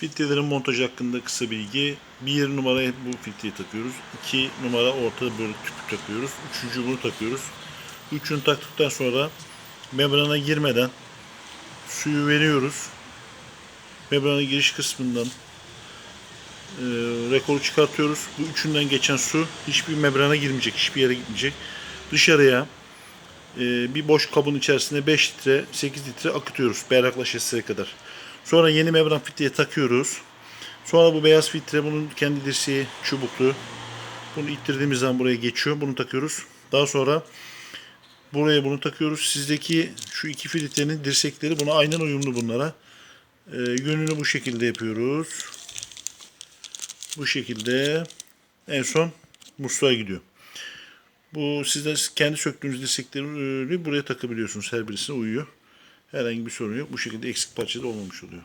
Filtrelerin montajı hakkında kısa bilgi. Bir numaraya bu filtreyi takıyoruz. İki numara ortada böyle tüpü takıyoruz. Üçüncü bunu takıyoruz. Üçünü taktıktan sonra membrana girmeden suyu veriyoruz. Membrana giriş kısmından e, rekoru çıkartıyoruz. Bu üçünden geçen su hiçbir membrana girmeyecek, hiçbir yere gitmeyecek. Dışarıya e, bir boş kabın içerisinde 5 litre, 8 litre akıtıyoruz berraklaşasıya kadar. Sonra yeni membran filtreye takıyoruz. Sonra bu beyaz filtre bunun kendi dirseği çubuklu. Bunu ittirdiğimiz zaman buraya geçiyor. Bunu takıyoruz. Daha sonra buraya bunu takıyoruz. Sizdeki şu iki filtrenin dirsekleri buna aynen uyumlu bunlara. E, yönünü bu şekilde yapıyoruz. Bu şekilde en son musluğa gidiyor. Bu sizden kendi söktüğünüz dirsekleri buraya takabiliyorsunuz. Her birisine uyuyor. Herhangi bir sorun yok. Bu şekilde eksik parça da olmamış oluyor.